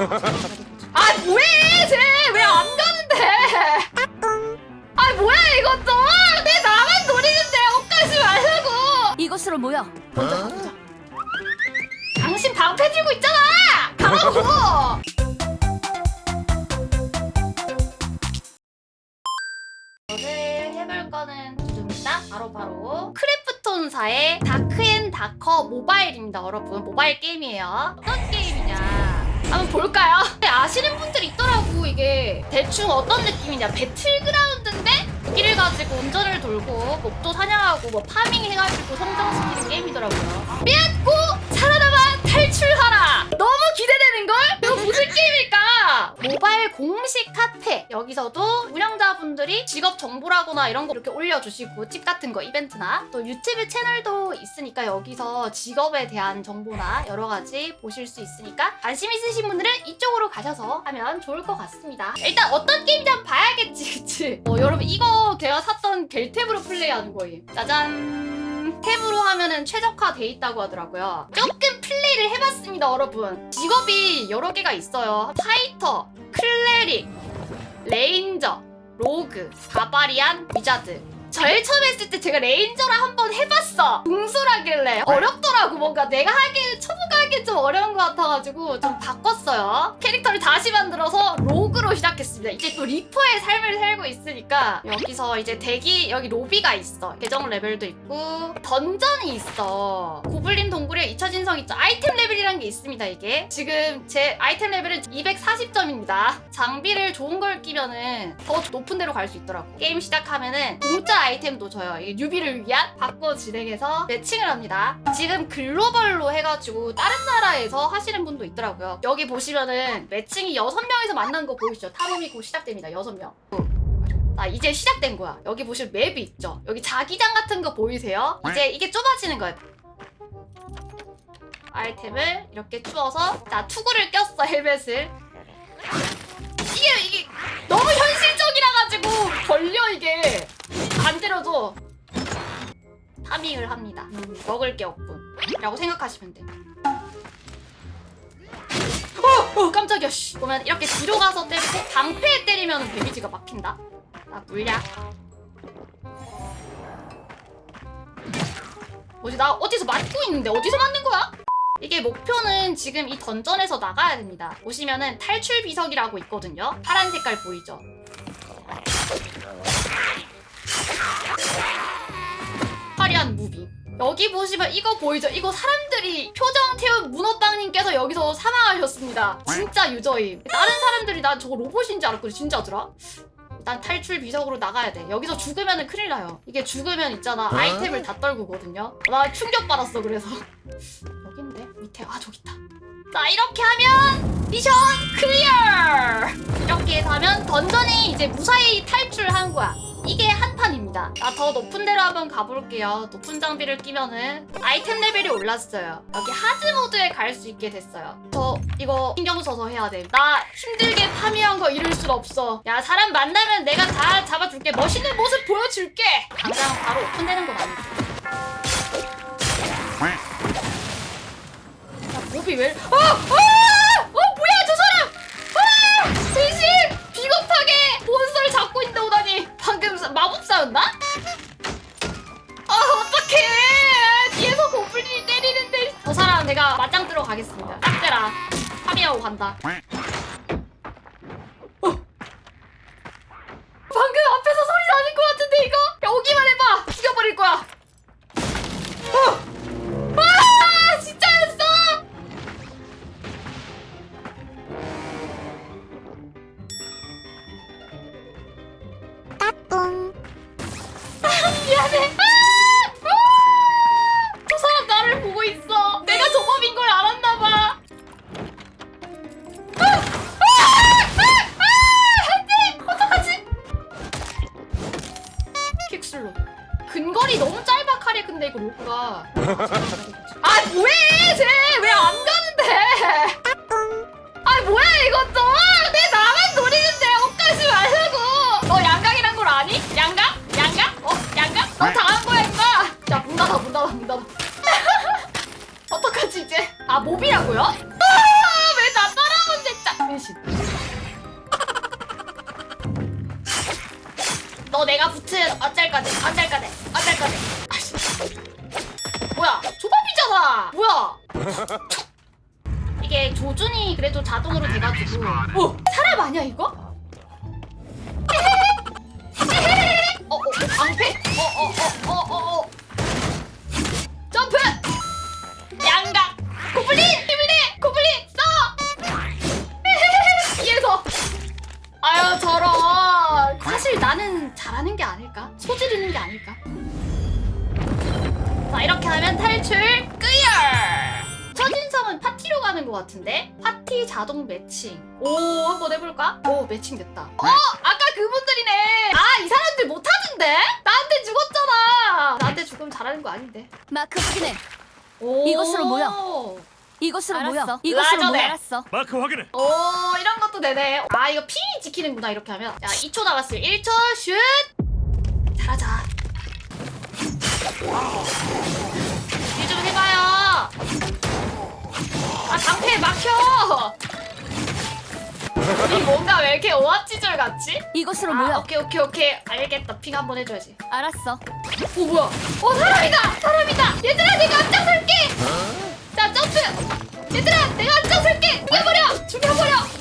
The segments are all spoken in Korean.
아 뭐해 쟤왜 안 가는데? 아 뭐야 이것도 내 나만 노리는데 엇가지 말라고. 이곳으로 모여. 보자 보자. 당신 방패 들고 있잖아. 가라고. 오늘 해볼 거는 두두입니다? 바로 바로. 크래프톤사의 다크앤다커 모바일입니다 여러분. 모바일 게임이에요. 어떤 게임이냐 한번 볼까요? 아시는 분들이 있더라고 이게. 대충 어떤 느낌이냐. 배틀그라운드인데 무기를 가지고 운전을 돌고 몹도 사냥하고 뭐 파밍 해가지고 성장시키는 게임이더라고요. 삐약고 살아남아 탈출하라 너무 기대되는걸? 이거 무슨 게임일까? 모바일 카페 여기서도 운영자분들이 직업 정보라거나 이런 거 이렇게 올려주시고 팁 같은 거 이벤트나 또 유튜브 채널도 있으니까 여기서 직업에 대한 정보나 여러 가지 보실 수 있으니까 관심 있으신 분들은 이쪽으로 가셔서 하면 좋을 것 같습니다. 일단 어떤 게임인지 봐야겠지 그치? 어, 여러분 이거 제가 샀던 겔탭으로 플레이하는 거예요. 짜잔. 탭으로 하면은 최적화 돼 있다고 하더라고요. 조금 플레이를 해봤습니다 여러분. 직업이 여러 개가 있어요. 파이터 클레릭 레인저 로그 바바리안 위자드. 제일 처음 했을 때 제가 레인저를 한번 해봤어. 궁술하길래 어렵더라고. 뭔가 내가 하기에는 초보가 좀 어려운 것 같아가지고 좀 바꿨어요. 캐릭터를 다시 만들어서 로그로 시작했습니다. 이제 또 리퍼의 삶을 살고 있으니까 여기서 이제 대기 여기 로비가 있어. 계정 레벨도 있고 던전이 있어. 고블린 동굴에 잊혀진 성 있죠. 아이템 레벨이란 게 있습니다 이게. 지금 제 아이템 레벨은 240점입니다. 장비를 좋은 걸 끼면은 더 높은 데로 갈 수 있더라고. 게임 시작하면은 공짜 아이템도 줘요. 이게 뉴비를 위한. 바꿔 진행해서 매칭을 합니다. 지금 글로벌로 해가지고 다른 나라 에서 하시는 분도 있더라고요. 여기 보시면은 매칭이 6명에서 만난 거 보이시죠? 탐험이 곧 시작됩니다. 6명. 아 이제 시작된 거야. 여기 보시면 맵이 있죠? 여기 자기장 같은 거 보이세요? 이제 이게 좁아지는 거예요 아이템을 이렇게 추워서 자 투구를 꼈어 헬멧을. 이게 이게 너무 현실적이라 가지고 걸려 이게. 안 때려도 파밍을 합니다. 음, 먹을 게 없군. 라고 생각하시면 돼 어, 어 깜짝이야 씨. 그러면 이렇게 뒤로 가서 때리고 방패에 때리면 데미지가 막힌다 나 물약 뭐지 나 어디서 맞고 있는데 어디서 맞는 거야? 이게 목표는 지금 이 던전에서 나가야 됩니다. 보시면은 탈출 비석이라고 있거든요. 파란 색깔 보이죠? 화려한 무비. 여기 보시면 이거 보이죠? 이거 사람들이 표정 태운 문어빵님께서 여기서 사망하셨습니다. 진짜 유저임. 다른 사람들이 난 저거 로봇인 줄 알았거든. 진짜더라? 일단 탈출 비석으로 나가야 돼. 여기서 죽으면 큰일 나요. 이게 죽으면 있잖아. 아이템을 다 떨구거든요. 나 충격받았어, 그래서. 여긴데? 밑에. 아, 저기 있다. 자, 이렇게 하면 미션 클리어! 이렇게 해서 하면 던전이 이제 무사히 탈출한 거야. 이게 한 판입니다. 나 더 높은 데로 한번 가볼게요. 높은 장비를 끼면은 아이템 레벨이 올랐어요. 여기 하드 모드에 갈 수 있게 됐어요. 저 이거 신경 써서 해야 돼. 나 힘들게 파밍한 거 잃을 순 없어. 야 사람 만나면 내가 다 잡아줄게. 멋있는 모습 보여줄게. 당장 바로 오픈되는 건 아니지. 야 몹이 왜? 어! 어! 어 사- 마법사였나? 아 어떡해. 뒤에서 고블린이 때리는데. 저 사람 내가 맞짱 뜨러 가겠습니다. 딱 대라. 파밍하고 간다 아 뭐해 쟤왜 안 가는데? 아 뭐야 이것도? 내 나만 노리는데 옷가지 말라고. 너 양강이란 걸 아니? 양강? 양강? 어 양강? 어, 네. 너 당한 거야 이거. 야문 닫아 문 닫아 문 닫아. 어떡하지 이제? 아 몹이라고요? 아, 왜나 따라오는데 짜. 배신. 너 내가 붙은 어쩔 거든 어쩔 거든. 조준이 그래도 자동으로 돼가지고 어 사람 아니야 이거? 어, 어, 어, 방패? 어, 어, 어, 어, 어, 어. 점프! 양각! 고블린! 비밀해! 고블린! 써! 피해서! 아유, 저런. 사실 나는 잘하는 게 아닐까? 소지르는 게 아닐까? 자, 이렇게 하면 탈출 끝! 첫인상은 파티로 가는 것 같은데? 파티 자동 매칭. 오, 한번 해볼까? 오, 매칭 됐다. 어! 아까 그분들이네! 아, 이 사람들 못하던데? 나한테 죽었잖아! 나한테 죽으면 잘하는 거 아닌데. 마크 확인해. 오. 이곳으로 모여. 이곳으로 알았어. 모여. 이곳으로 라저네. 모여. 알았어. 마크 확인해. 오, 이런 것도 되네. 아, 이거 피 지키는구나, 이렇게 하면. 야, 2초 남았어요. 1초, 슛! 잘하자. 일 방패 막혀! 이 뭔가 왜 이렇게 오합지졸 같지? 이곳으로 아, 모여. 오케이, 오케이, 오케이. 알겠다. 핑 한번 해줘야지. 알았어. 오, 뭐야? 어, 사람이다! 사람이다! 얘들아, 내가 앞장 설게! 자, 점프! 얘들아, 내가 앞장 설게! 죽여버려! 죽여버려!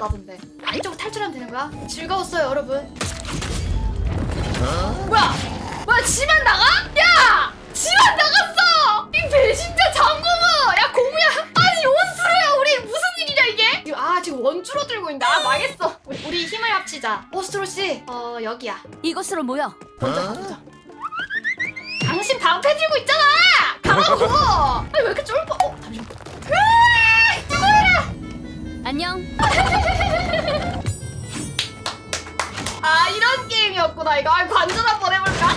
나던데 아 이쪽 탈출하면 되는 거야? 즐거웠어요 여러분 뭐야? 뭐야 지만 나가? 야! 지만 나갔어! 이 배신자 장고무! 야 고무야! 아니 원수로야 우리 무슨 일이냐 이게? 지금- 아 지금 원주로 들고 있는데 아 망했어 우리, 우리 힘을 합치자 오스트로 씨 어 여기야 이곳으로 모여. 먼저 가보자 당신 방패 들고 있잖아! 가라고! 아니 왜 이렇게 쫄고 어 잠시만! 안녕. 아 이런 게임이었구나 이거 아, 관전 한번 해볼까?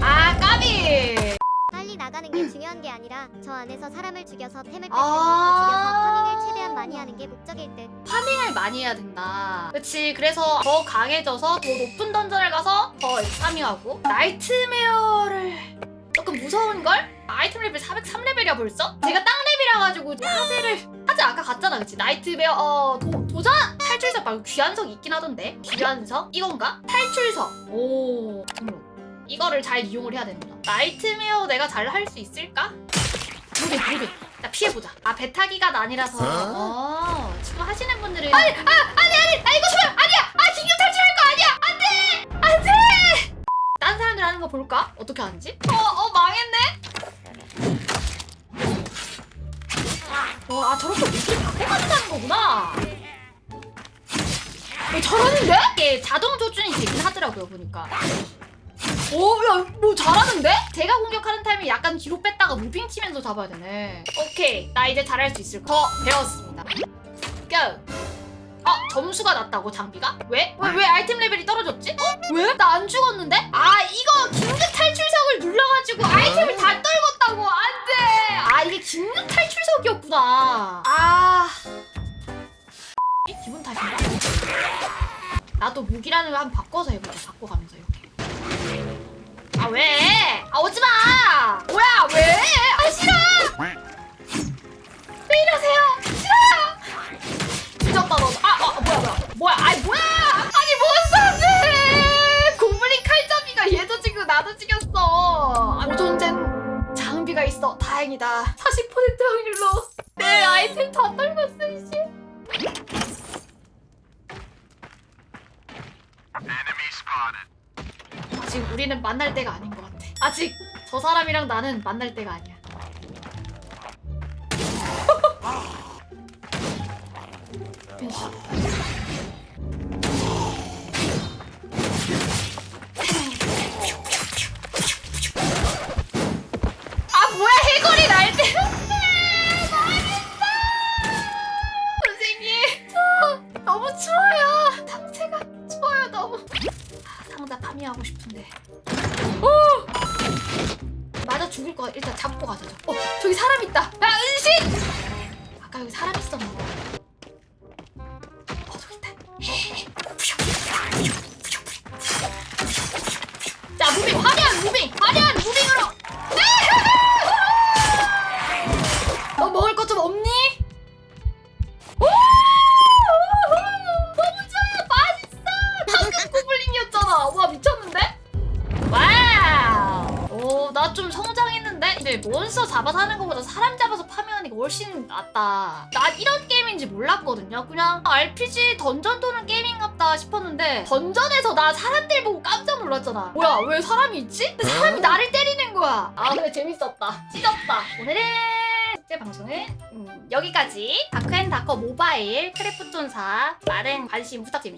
아 까비 빨리 나가는 게 중요한 게 아니라 저 안에서 사람을 죽여서 템을 뺏는 아. 죽여서 파밍을 최대한 많이 하는 게 목적일 듯. 파밍을 많이 해야 된다. 그치. 그래서 더 강해져서 더 높은 던전을 가서 더 파밍하고. 나이트메어를 조금 무서운 걸? 아이템 레벨 403레벨이야 벌써? 제가 땅 레벨이라가지고 화제를 하지 아까 갔잖아 그치? 나이트메어 어 도, 도전? 탈출석 말고 귀환석 있긴 하던데 귀환석? 이건가? 탈출석 오 어머. 이거를 잘 이용을 해야 된다 나이트메어 내가 잘 할 수 있을까? 모르게 모르게 나 피해보자 아 배타기가 아니라서 어 지금 하시는 분들은 아니 아 아니 아니 아 이거 좋아 아니야 아 긴급 탈출할 거 아니야 안돼 안돼 딴 사람들 하는 거 볼까 어떻게 하는지 어어 망했네 와아 저렇게 위치를 바꿔가지고 하는 거구나 어, 잘하는데? 이게 자동 조준이 되긴 하더라고요 보니까 오, 야, 뭐 잘하는데? 제가 공격하는 타이밍 약간 뒤로 뺐다가 무빙 치면서 잡아야 되네. 오케이, 나 이제 잘할 수 있을 거. 더 배웠습니다. 고! 어, 점수가 낮다고 장비가? 왜? 왜, 왜 아이템 레벨이 떨어졌지? 어? 왜? 나 안 죽었는데? 아, 이거 긴급 탈출석을 눌러가지고 아이템을 다! 아, 이게 긴급 탈출석이었구나. 아. 이 기분 탓인가? 나도 무기라는 걸 한번 바꿔서 해보자. 바꿔가면서 이렇게. 아 왜? 아 오지 마! 뭐야 왜? 아 싫어! 왜 이러세요? 싫어! 뒤졌다 너. 아, 아 뭐야 뭐야 뭐야? 아니 뭐야? 있어. 다행이다. 40% 확률로 내 아이템 다 떨궜어 이제. 아직 우리는 만날 때가 아닌 것 같아. 아직 저 사람이랑 나는 만날 때가 아니야. 아뭐 참여하고 싶은데. 오! 맞아 죽을 거야. 일단 잡고 가자. 어 저기 사람 있다. 야 은신! 아까 여기 사람 있었나 봐. 어, 무빙 화려한 무빙 화려한 무빙. 훨씬 낫다. 난 이런 게임인지 몰랐거든요. 그냥 RPG 던전 도는 게임인갑다 싶었는데 던전에서 나 사람들 보고 깜짝 놀랐잖아. 뭐야 왜 사람이 있지? 근데 사람이 나를 때리는 거야. 아 근데 재밌었다. 찢었다. 오늘은 제 방송은 음, 여기까지. 다크앤다커 모바일 크래프톤사 많은 관심 부탁드립니다